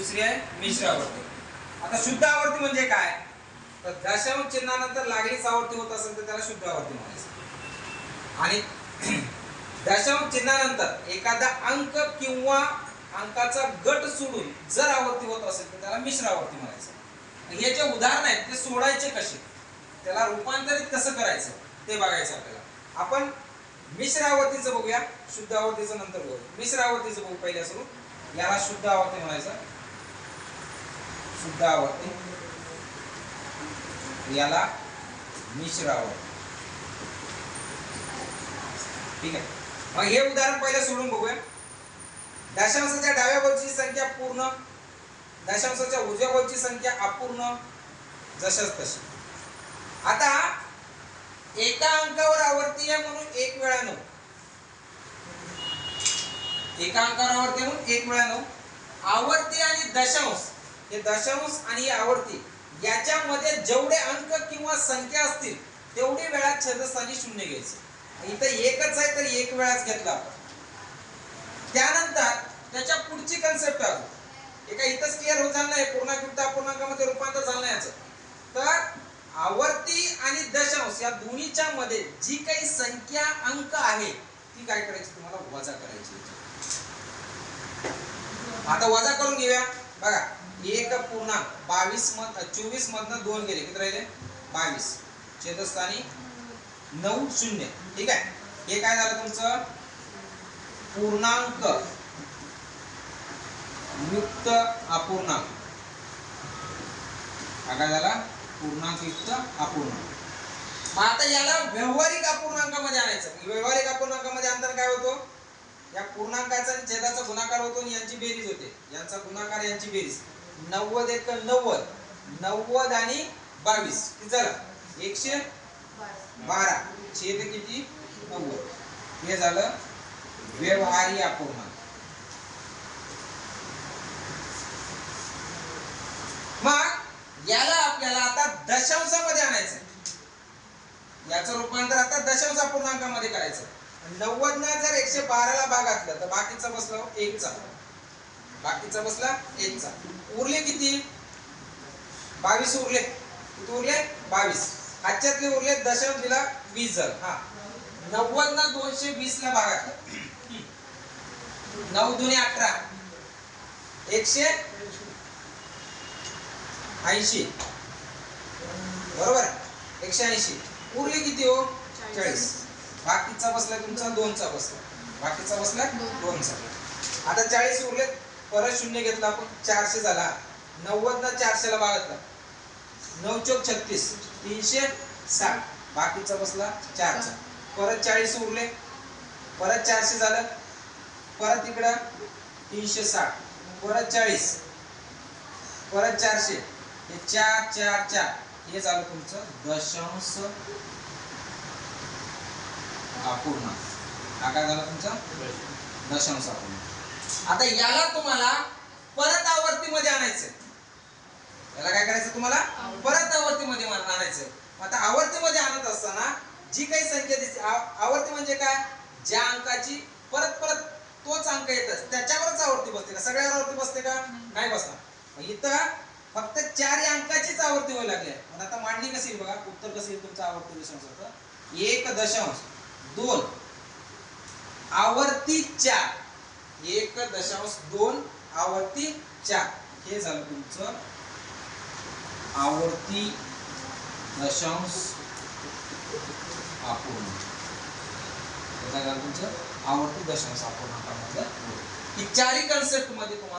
दुसरी आहे मिश्र आवर्ती आता शुद्ध आवर्ती म्हणजे काय? तर दशांश चिन्हानंतर लागलीच आवर्ती होत असेल तर त्याला शुद्ध आवर्ती म्हणायचं. आणि दशांश चिन्हानंतर एखादा अंक किंवा अंकाचा गट सोडून जर आवर्ती होत असेल तर त्याला मिश्र आवर्ती म्हणायचं. हे जे उदाहरण आहेत ते सोडायचे कसे? त्याला रूपांतरित कसं करायचं? ते बघायचं आपल्याला. आपण मिश्र आवर्तीचं बघूया शुद्ध आवर्तीचं नंतर बघू. मिश्र आवर्तीचं बघू पहिल्या सुरू याला शुद्ध आवर्ती म्हणायचं. शुद्ध आवडते याला मिश्र आवडते ठीक आहे. मग हे उदाहरण पहिलं सोडून बघूया. दशांशाच्या डाव्या बाजूची संख्या पूर्ण दशांशाच्या उजव्या बाजूची संख्या अपूर्ण जशाच तशी. आता एका अंकावर आवर्ती आहे म्हणून एक वेळा नऊ. एका अंकावर आवर्ती म्हणून एक वेळा नऊ. आवर्ती आणि दशांश. हे दशांश आणि आवर्ती याच्यामध्ये जेवढे अंक किंवा संख्या असतील तेवढी वेळा छेदस्थानी शून्य घ्यायचं. इथं एकच आहे तर एक वेळाच घेतला आपण. त्यानंतर त्याच्या पुढची कन्सेप्ट आहे. एका इथंच क्लिअर होत झालं नाही पूर्णांक अपूर्णांकामध्ये रूपांतर झालं नाही याचं. तर आवर्ती आणि दशांश या दोन्हीच्या मध्ये जी काही संख्या अंक आहे ती काय करायची तुम्हाला? वजा करायची. आता वजा करून घेऊया. बघा. एक पूर्णांक बावीस मध चोवीस मधनं दोन गेले किती राहिले? बावीस. छेदस्थानी नऊ शून्य. ठीक आहे? हे काय झालं तुमचं? पूर्णांक. युक्त अपूर्णांक. हा काय झाला? पूर्णांक युक्त अपूर्णांक. मग आता याला व्यवहारिक अपूर्णांकामध्ये आणायचं. म्हणजे व्यवहारिक अपूर्णांकामध्ये अंतर काय होतो? या पूर्णांकाचा छेदाचा गुणाकार होतो आणि यांची बेरीज होते. यांचा गुणाकार यांची बेरीज. नव्वद एक नव्वद. नव्वद आणि बावीस. किती झालं? एकशे बारा. छेद किती? नव्वद. हे झालं व्यवहारी अपूर्णांक मग याला आपल्याला आता दशांशामध्ये आणायचं याचं रूपांतर आता दशांश अपूर्णांकामध्ये करायचं नव्वद ना जर एकशे बाराला भाग असला तर बाकीचा बसला एकचा. बाकीचा बसला एकचा. उरले किती? बावीस उरले. किती उरले? बावीस. आजच्यातले उरले दशांश दिला वीस झालं हा. नव्वद ना दोनशे वीस ला भागात नऊ दुने अठरा. एकशे ऐंशी. बरोबर? एकशे ऐंशी. उरले किती हो? चाळीस. बाकीचा बसला तुमचा दोनचा बसला. बाकीचा बसला दोनचा. आता चाळीस उरले परत शून्य घेतला आपण चारशे झाला. नव्वदनं चारशेला बाळगला. नऊ चौक छत्तीस तीनशे साठ. बाकीचा बसला चारचा. परत चाळीस उरले. परत चारशे झालं. परत इकडं तीनशे साठ. परत चाळीस. परत चारशे. हे चार चार चार. हे झालं तुमचं दशांश अपूर्ण. हा काय झाला तुमचा? दशांश अपूर्ण. आता याला तुम्हाला परत आवर्तीमध्ये आणायचं याला काय करायचं तुम्हाला? परत आवर्तीमध्ये आणायचं आता आवर्तीमध्ये आणत असताना जी काही संख्या दिसते आवर्ती म्हणजे काय? ज्या अंकाची परत परत तोच अंक येतच. त्याच्यावरच आवर्ती बसते का? सगळ्यावर आवर्ती बसते का? नाही बसणार. मग इथं फक्त चार या अंकाचीच आवर्ती व्हायला लागली आहे. पण आता मांडणी कशी येईल बघा. उत्तर कसं येईल तुमचं आवर्ती दशांश एक दशांश. दोन. आवर्ती चार. एक दशांश दोन आवर्ती चार. हे झालं तुमचं आवर्ती दशांश अपूर्ण. काय झालं तुमचं आवर्ती दशांश अपूर्णांकामध्ये ही चारही कन्सेप्टमध्ये तुम्हाला